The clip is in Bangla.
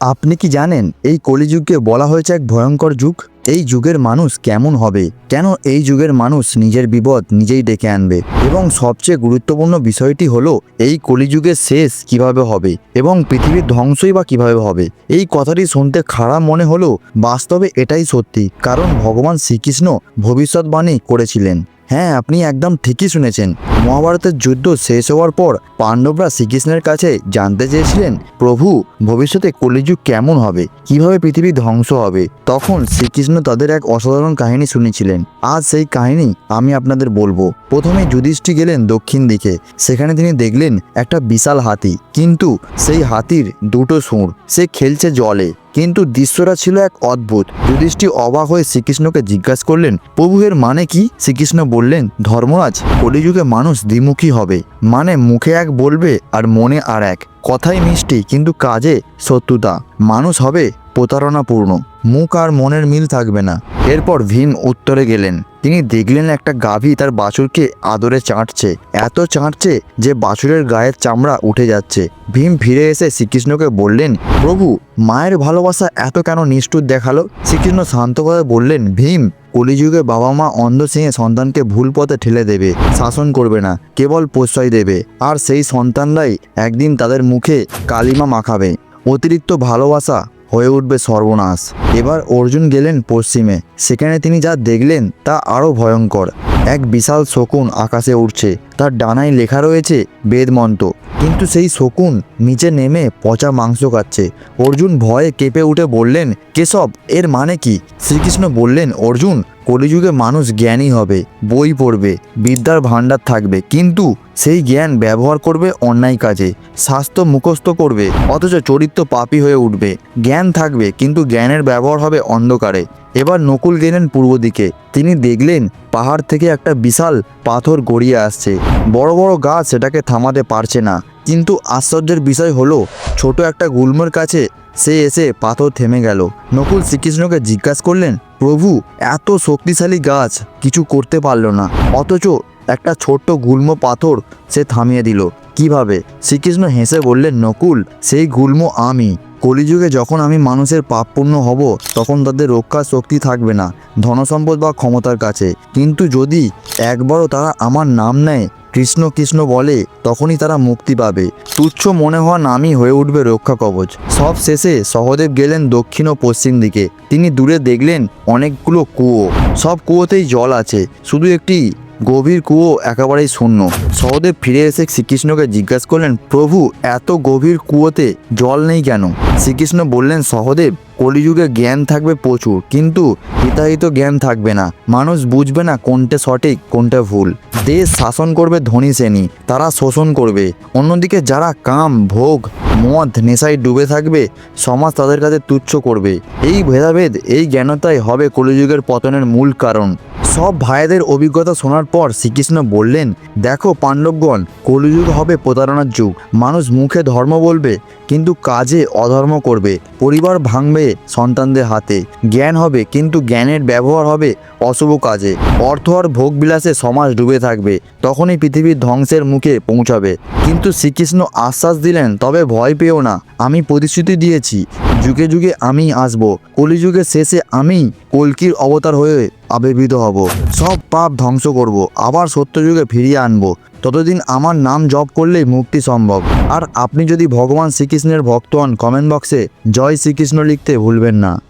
আপনি কি জানেন, এই কলিযুগকে বলা হয়েছে এক ভয়ঙ্কর যুগ? এই যুগের মানুষ কেমন হবে? কেন এই যুগের মানুষ নিজের বিপদ নিজেই ডেকে আনবে? এবং সবচেয়ে গুরুত্বপূর্ণ বিষয়টি হলো, এই কলিযুগের শেষ কীভাবে হবে? এবং পৃথিবীর ধ্বংসই বা কীভাবে হবে? এই কথাটি শুনতে খারাপ মনে হলেও বাস্তবে এটাই সত্যি, কারণ ভগবান শ্রীকৃষ্ণ ভবিষ্যৎবাণী করেছিলেন। হ্যাঁ আপনি একদম ঠিকই শুনেছেন। মহাভারতের যুদ্ধ শেষ হওয়ার পর পাণ্ডবরা শ্রীকৃষ্ণের কাছে জানতে চেয়েছিলেন, প্রভু, ভবিষ্যতে কলিযুগ কেমন হবে? কীভাবে পৃথিবী ধ্বংস হবে? তখন শ্রীকৃষ্ণ তাদের এক অসাধারণ কাহিনী শুনেছিলেন। আজ সেই কাহিনী আমি আপনাদের বলব। প্রথমে যুধিষ্ঠি গেলেন দক্ষিণ দিকে। সেখানে তিনি দেখলেন একটা বিশাল হাতি। কিন্তু সেই হাতির দুটো সুঁড় সে খেলছে জলে। কিন্তু দৃশ্যটা ছিল এক অদ্ভুত। যুধিষ্ঠি অবাক হয়ে শ্রীকৃষ্ণকে জিজ্ঞাসা করলেন, প্রভু, এর মানে কি? শ্রীকৃষ্ণ বললেন, ধর্মরাজ, কলিযুগে মানুষ দ্বিমুখী হবে। মানে মুখে এক বলবে আর মনে আর এক। কথাই মিষ্টি, কিন্তু কাজে শত্রুতা। মানুষ হবে প্রতারণাপূর্ণ। মুখ আর মনের মিল থাকবে না। এরপর ভীম উত্তরে গেলেন। তিনি দেখলেন একটা গাভী তার বাছুরকে আদরে চাঁটছে। এত চাঁটছে যে বাছুরের গায়ের চামড়া উঠে যাচ্ছে। ভীম ফিরে এসে শ্রীকৃষ্ণকে বললেন, প্রভু, মায়ের ভালোবাসা এত কেন নিষ্ঠুর দেখাল? শ্রীকৃষ্ণ শান্ত বললেন, ভীম কলিযুগে বাবা মা অন্ধ সিংহে সন্তানকে ভুল পথে ঠেলে দেবে, শাসন করবে না, কেবল প্রশ্রয় দেবে। আর সেই সন্তানরাই একদিন তাদের মুখে কালিমা মাখাবে। অতিরিক্ত ভালোবাসা হয়ে উঠবে সর্বনাশ। এবার অর্জুন গেলেন পশ্চিমে। সেখানে তিনি যা দেখলেন তা আরও ভয়ঙ্কর। এক বিশাল শকুন আকাশে উঠছে তার ডানায় লেখা রয়েছে বেদমন্ত্র কিন্তু সেই শকুন নিচে নেমে পচা মাংস খাচ্ছে। অর্জুন ভয়ে কেঁপে উঠে বললেন, কেশব, এর মানে কি? শ্রীকৃষ্ণ বললেন, অর্জুন, কলিযুগে মানুষ জ্ঞানী হবে, বই পড়বে, বিদ্যার ভাণ্ডার থাকবে, কিন্তু সেই জ্ঞান ব্যবহার করবে অন্যায় কাজে স্বাস্থ্য মুখস্থ করবে, অথচ চরিত্র পাপী হয়ে উঠবে। জ্ঞান থাকবে, কিন্তু জ্ঞানের ব্যবহার হবে অন্ধকারে। এবার নকুল গেলেন পূর্ব দিকে। তিনি দেখলেন পাহাড় থেকে একটা বিশাল পাথর গড়িয়ে আসছে। বড় বড় গাছ সেটাকে থামাতে পারছে না। কিন্তু আশ্চর্যের বিষয় হলো, ছোট একটা গুল্মের কাছে সে এসে পাথর থেমে গেল। নকুল শ্রীকৃষ্ণকে জিজ্ঞাসা করলেন, প্রভু, এত শক্তিশালী গাছ কিছু করতে পারল না। অথচ একটা ছোট্ট গুল্ম পাথর সে থামিয়ে দিল। কীভাবে? শ্রীকৃষ্ণ হেসে বললেন, নকুল, সেই গুল্ম আমি। কলিযুগে যখন আমি মানুষের পাপপূর্ণ হব, তখন তাদের রক্ষার শক্তি থাকবে না, ধনসম্পদ বা ক্ষমতার কাছে। কিন্তু যদি একবারও তারা আমার নাম নেয়, কৃষ্ণ কৃষ্ণ বলে, তখনই তারা মুক্তি পাবে। তুচ্ছ মনে হওয়া নামই হয়ে উঠবে রক্ষা কবচ। সব শেষে সহদেব গেলেন দক্ষিণ ও পশ্চিম দিকে। তিনি দূরে দেখলেন অনেকগুলো কুয়ো। সব কুয়োতেই জল আছে। শুধু একটি গভীর কুয়ো একেবারেই শূন্য। সহদেব ফিরে এসে শ্রীকৃষ্ণকে জিজ্ঞাসা করলেন, প্রভু, এত গভীর কুয়োতে জল নেই কেন? শ্রীকৃষ্ণ বললেন, সহদেব, কলিযুগে জ্ঞান থাকবে প্রচুর, কিন্তু হিতাহিত জ্ঞান থাকবে না। মানুষ বুঝবে না কোনটা সঠিক, কোনটা ভুল। দেশ শাসন করবে ধনী শ্রেণি, তারা শোষণ করবে। অন্যদিকে যারা কাম, ভোগ, মদ, নেশায় ডুবে থাকবে, সমাজ তাদের কাছে তুচ্ছ করবে। এই ভেদাভেদ, এই জ্ঞানতাই হবে কলিযুগের পতনের মূল কারণ। সব ভাইদের অভিজ্ঞতা শোনার পর শ্রীকৃষ্ণ বললেন, দেখো পাণ্ডবগণ, কলিযুগ হবে প্রতারণার যুগ। মানুষ মুখে ধর্ম বলবে, কিন্তু কাজে অধর্ম করবে। পরিবার ভাঙবে সন্তানদের হাতে। জ্ঞান হবে, কিন্তু জ্ঞানের ব্যবহার হবে অশুভ কাজে। অর্থ আর ভোগবিলাসে সমাজ ডুবে থাকবে। তখনই পৃথিবীর ধ্বংসের মুখে পৌঁছাবে। কিন্তু শ্রীকৃষ্ণ আশ্বাস দিলেন, তবে ভয় পেও না। আমি প্রতিশ্রুতি দিয়েছি যুগে যুগে আমি আসব, কলিযুগের শেষে আমি কলকির অবতার হয়ে আবির্ভূত হব। সব পাপ ধ্বংস করব, আবার সত্যযুগে ফিরিয়ে আনব। ততদিন আমার নাম জপ করলেই মুক্তি সম্ভব। আর আপনি যদি ভগবান শ্রীকৃষ্ণের ভক্ত হন কমেন্ট বক্সে জয় শ্রীকৃষ্ণ লিখতে ভুলবেন না।